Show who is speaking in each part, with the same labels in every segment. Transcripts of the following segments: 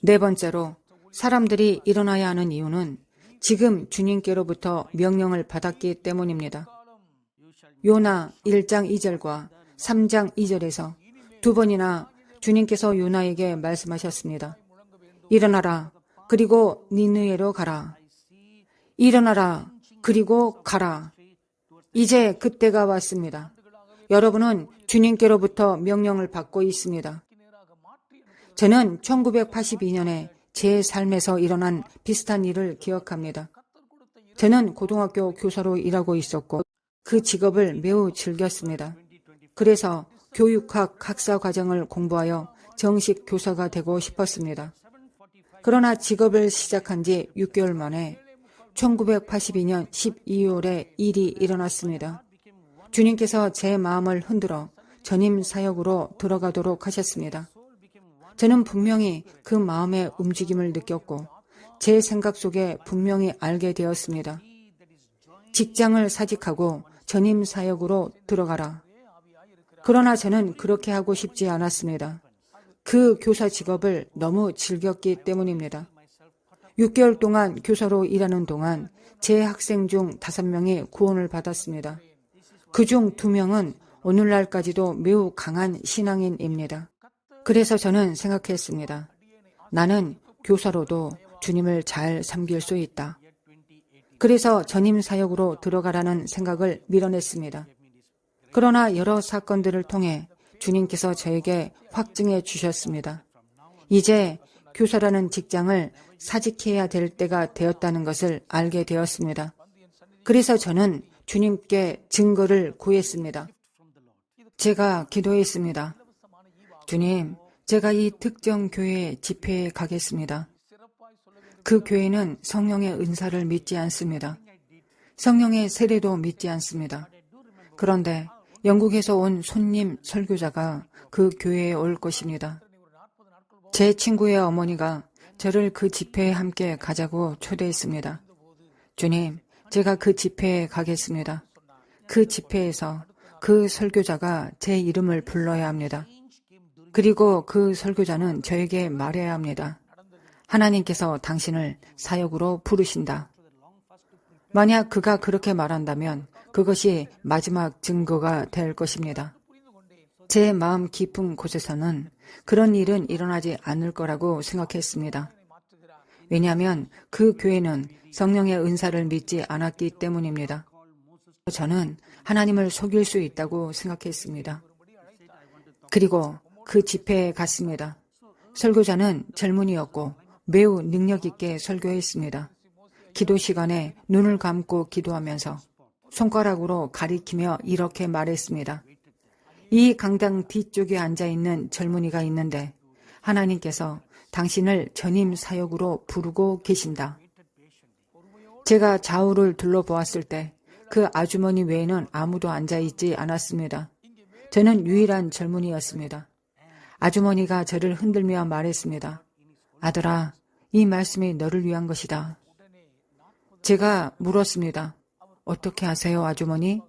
Speaker 1: 네 번째로 사람들이 일어나야 하는 이유는 지금 주님께로부터 명령을 받았기 때문입니다. 요나 1장 2절과 3장 2절에서 두 번이나 주님께서 요나에게 말씀하셨습니다. 일어나라. 그리고 니느웨로 가라. 일어나라. 그리고 가라. 이제 그때가 왔습니다. 여러분은 주님께로부터 명령을 받고 있습니다. 저는 1982년에 제 삶에서 일어난 비슷한 일을 기억합니다. 저는 고등학교 교사로 일하고 있었고 그 직업을 매우 즐겼습니다. 그래서 교육학 학사 과정을 공부하여 정식 교사가 되고 싶었습니다. 그러나 직업을 시작한 지 6개월 만에 1982년 12월에 일이 일어났습니다. 주님께서 제 마음을 흔들어 전임 사역으로 들어가도록 하셨습니다. 저는 분명히 그 마음의 움직임을 느꼈고 제 생각 속에 분명히 알게 되었습니다. 직장을 사직하고 전임 사역으로 들어가라. 그러나 저는 그렇게 하고 싶지 않았습니다. 그 교사 직업을 너무 즐겼기 때문입니다. 6개월 동안 교사로 일하는 동안 제 학생 중 5명이 구원을 받았습니다. 그 중 2명은 오늘날까지도 매우 강한 신앙인입니다. 그래서 저는 생각했습니다. 나는 교사로도 주님을 잘 섬길 수 있다. 그래서 전임 사역으로 들어가라는 생각을 밀어냈습니다. 그러나 여러 사건들을 통해 주님께서 저에게 확증해 주셨습니다. 이제 교사라는 직장을 사직해야 될 때가 되었다는 것을 알게 되었습니다. 그래서 저는 주님께 증거를 구했습니다. 제가 기도했습니다. 주님, 제가 이 특정 교회 집회에 가겠습니다. 그 교회는 성령의 은사를 믿지 않습니다. 성령의 세례도 믿지 않습니다. 그런데 영국에서 온 손님 설교자가 그 교회에 올 것입니다. 제 친구의 어머니가 저를 그 집회에 함께 가자고 초대했습니다. 주님, 제가 그 집회에 가겠습니다. 그 집회에서 그 설교자가 제 이름을 불러야 합니다. 그리고 그 설교자는 저에게 말해야 합니다. 하나님께서 당신을 사역으로 부르신다. 만약 그가 그렇게 말한다면 그것이 마지막 증거가 될 것입니다. 제 마음 깊은 곳에서는 그런 일은 일어나지 않을 거라고 생각했습니다. 왜냐하면 그 교회는 성령의 은사를 믿지 않았기 때문입니다. 저는 하나님을 속일 수 있다고 생각했습니다. 그리고 그 집회에 갔습니다. 설교자는 젊은이였고 매우 능력 있게 설교했습니다. 기도 시간에 눈을 감고 기도하면서 손가락으로 가리키며 이렇게 말했습니다. 이 강당 뒤쪽에 앉아 있는 젊은이가 있는데 하나님께서 당신을 전임 사역으로 부르고 계신다. 제가 좌우를 둘러보았을 때 그 아주머니 외에는 아무도 앉아 있지 않았습니다. 저는 유일한 젊은이였습니다. 아주머니가 저를 흔들며 말했습니다. 아들아, 이 말씀이 너를 위한 것이다. 제가 물었습니다. 어떻게 하세요, 아주머니?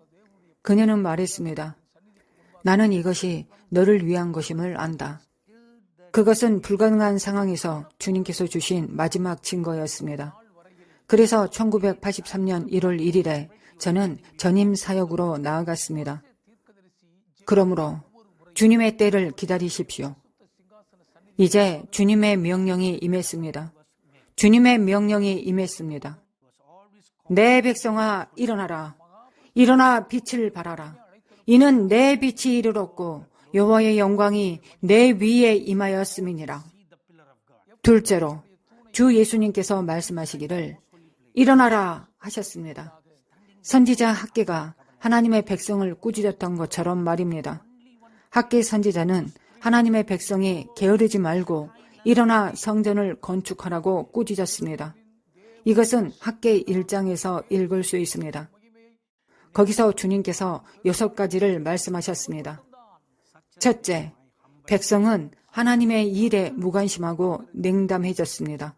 Speaker 1: 그녀는 말했습니다. 나는 이것이 너를 위한 것임을 안다. 그것은 불가능한 상황에서 주님께서 주신 마지막 증거였습니다. 그래서 1983년 1월 1일에 저는 전임 사역으로 나아갔습니다. 그러므로 주님의 때를 기다리십시오. 이제 주님의 명령이 임했습니다. 주님의 명령이 임했습니다. 내 백성아 일어나라. 일어나 빛을 발하라. 이는 내 빛이 이르렀고 여호와의 영광이 내 위에 임하였음이니라. 둘째로 주 예수님께서 말씀하시기를 일어나라 하셨습니다. 선지자 학계가 하나님의 백성을 꾸짖었던 것처럼 말입니다. 학계 선지자는 하나님의 백성이 게으르지 말고 일어나 성전을 건축하라고 꾸짖었습니다. 이것은 학계 1장에서 읽을 수 있습니다. 거기서 주님께서 여섯 가지를 말씀하셨습니다. 첫째, 백성은 하나님의 일에 무관심하고 냉담해졌습니다.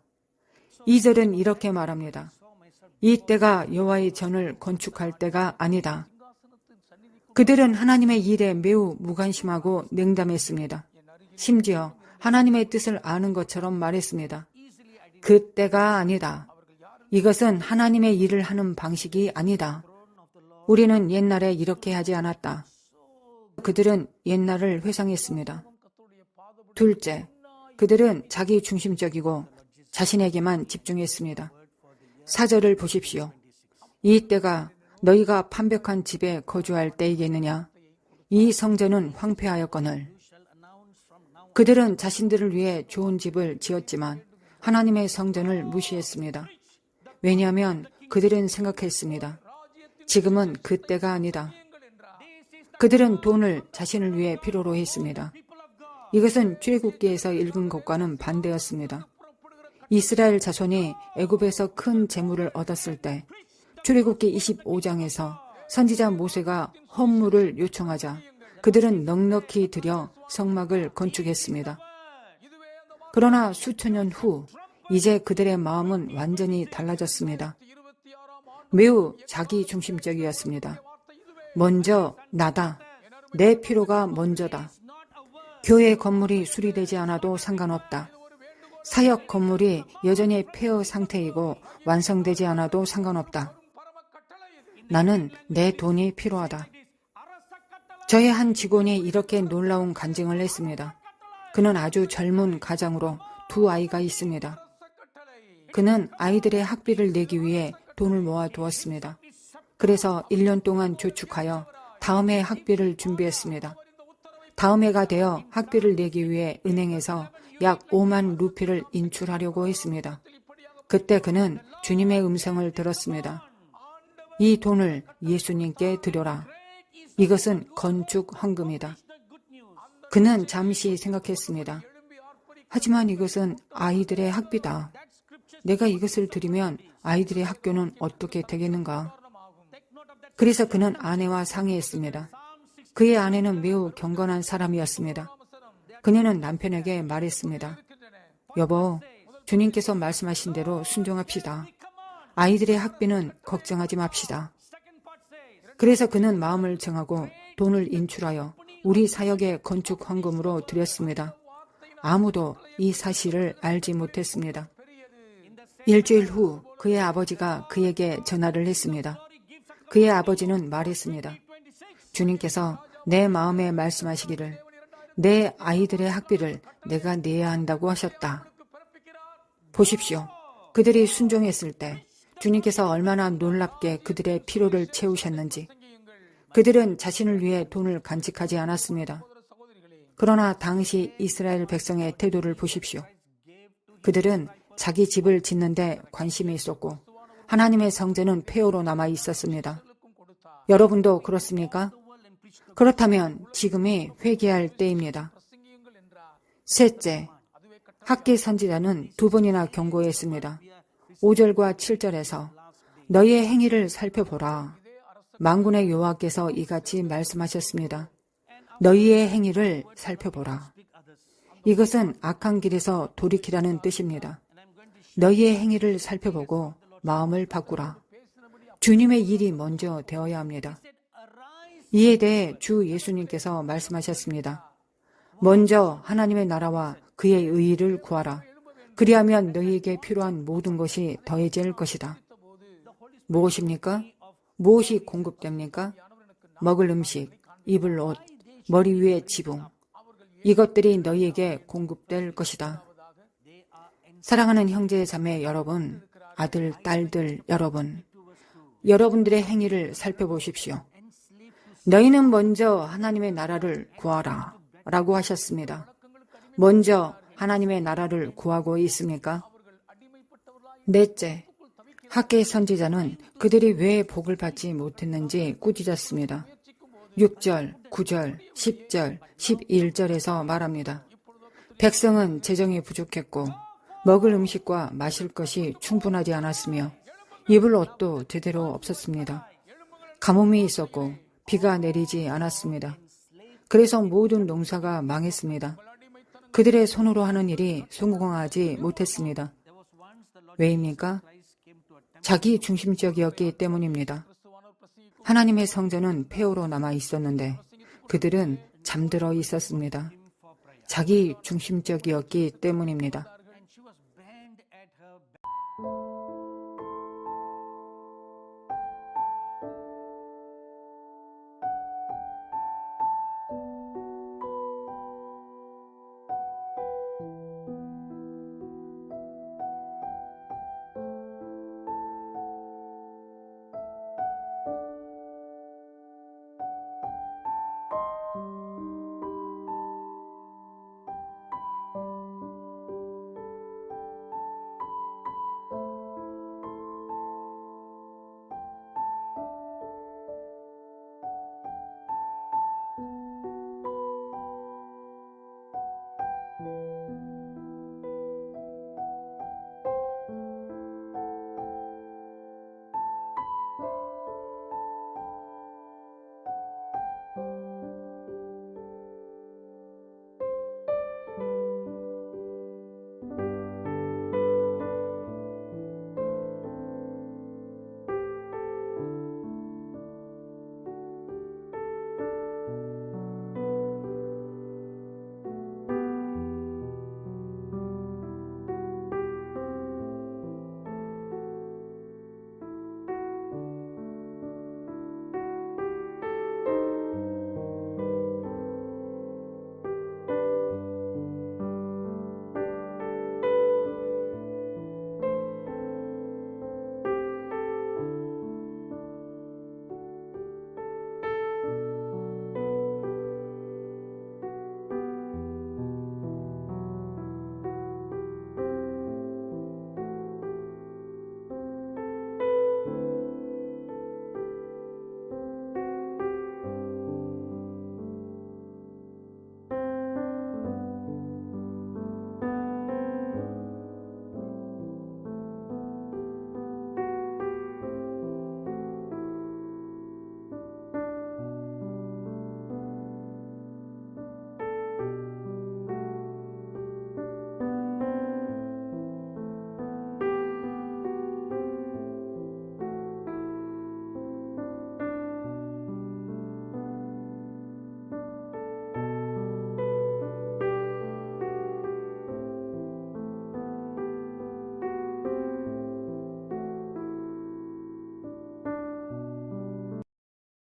Speaker 1: 2절은 이렇게 말합니다. 이 때가 여호와의 전을 건축할 때가 아니다. 그들은 하나님의 일에 매우 무관심하고 냉담했습니다. 심지어 하나님의 뜻을 아는 것처럼 말했습니다. 그 때가 아니다. 이것은 하나님의 일을 하는 방식이 아니다. 우리는 옛날에 이렇게 하지 않았다. 그들은 옛날을 회상했습니다. 둘째, 그들은 자기 중심적이고 자신에게만 집중했습니다. 사절을 보십시오. 이 때가 너희가 판벽한 집에 거주할 때이겠느냐? 이 성전은 황폐하였거늘. 그들은 자신들을 위해 좋은 집을 지었지만 하나님의 성전을 무시했습니다. 왜냐하면 그들은 생각했습니다. 지금은 그때가 아니다. 그들은 돈을 자신을 위해 필요로 했습니다. 이것은 출애굽기에서 읽은 것과는 반대였습니다. 이스라엘 자손이 애굽에서 큰 재물을 얻었을 때 출애굽기 25장에서 선지자 모세가 헌물을 요청하자 그들은 넉넉히 들여 성막을 건축했습니다. 그러나 수천 년 후 이제 그들의 마음은 완전히 달라졌습니다. 매우 자기 중심적이었습니다. 먼저 나다. 내 필요가 먼저다. 교회 건물이 수리되지 않아도 상관없다. 사역 건물이 여전히 폐허 상태이고 완성되지 않아도 상관없다. 나는 내 돈이 필요하다. 저의 한 직원이 이렇게 놀라운 간증을 했습니다. 그는 아주 젊은 가장으로 두 아이가 있습니다. 그는 아이들의 학비를 내기 위해 돈을 모아 두었습니다. 그래서 1년 동안 저축하여 다음 해 학비를 준비했습니다. 다음 해가 되어 학비를 내기 위해 은행에서 약 5만 루피를 인출하려고 했습니다. 그때 그는 주님의 음성을 들었습니다. 이 돈을 예수님께 드려라. 이것은 건축 헌금이다. 그는 잠시 생각했습니다. 하지만 이것은 아이들의 학비다. 내가 이것을 드리면 아이들의 학교는 어떻게 되겠는가? 그래서 그는 아내와 상의했습니다. 그의 아내는 매우 경건한 사람이었습니다. 그녀는 남편에게 말했습니다. 여보, 주님께서 말씀하신 대로 순종합시다. 아이들의 학비는 걱정하지 맙시다. 그래서 그는 마음을 정하고 돈을 인출하여 우리 사역의 건축 헌금으로 드렸습니다. 아무도 이 사실을 알지 못했습니다. 일주일 후 그의 아버지가 그에게 전화를 했습니다. 그의 아버지는 말했습니다. 주님께서 내 마음에 말씀하시기를 내 아이들의 학비를 내가 내야 한다고 하셨다. 보십시오. 그들이 순종했을 때 주님께서 얼마나 놀랍게 그들의 필요를 채우셨는지 그들은 자신을 위해 돈을 간직하지 않았습니다. 그러나 당시 이스라엘 백성의 태도를 보십시오. 그들은 자기 집을 짓는데 관심이 있었고 하나님의 성전은 폐허로 남아 있었습니다. 여러분도 그렇습니까? 그렇다면 지금이 회개할 때입니다. 셋째, 학계 선지자는 두 번이나 경고했습니다. 5절과 7절에서 너희의 행위를 살펴보라. 망군의 여호와께서 이같이 말씀하셨습니다. 너희의 행위를 살펴보라. 이것은 악한 길에서 돌이키라는 뜻입니다. 너희의 행위를 살펴보고 마음을 바꾸라. 주님의 일이 먼저 되어야 합니다. 이에 대해 주 예수님께서 말씀하셨습니다. 먼저 하나님의 나라와 그의 의의를 구하라. 그리하면 너희에게 필요한 모든 것이 더해질 것이다. 무엇입니까? 무엇이 공급됩니까? 먹을 음식, 입을 옷, 머리 위에 지붕. 이것들이 너희에게 공급될 것이다. 사랑하는 형제 자매 여러분, 아들, 딸들 여러분, 여러분들의 행위를 살펴보십시오. 너희는 먼저 하나님의 나라를 구하라. 라고 하셨습니다. 먼저 하나님의 나라를 구하고 있습니까? 넷째, 학계 선지자는 그들이 왜 복을 받지 못했는지 꾸짖었습니다. 6절, 9절, 10절, 11절에서 말합니다. 백성은 재정이 부족했고 먹을 음식과 마실 것이 충분하지 않았으며 입을 옷도 제대로 없었습니다. 가뭄이 있었고 비가 내리지 않았습니다. 그래서 모든 농사가 망했습니다. 그들의 손으로 하는 일이 성공하지 못했습니다. 왜입니까? 자기 중심적이었기 때문입니다. 하나님의 성전은 폐허로 남아 있었는데 그들은 잠들어 있었습니다. 자기 중심적이었기 때문입니다.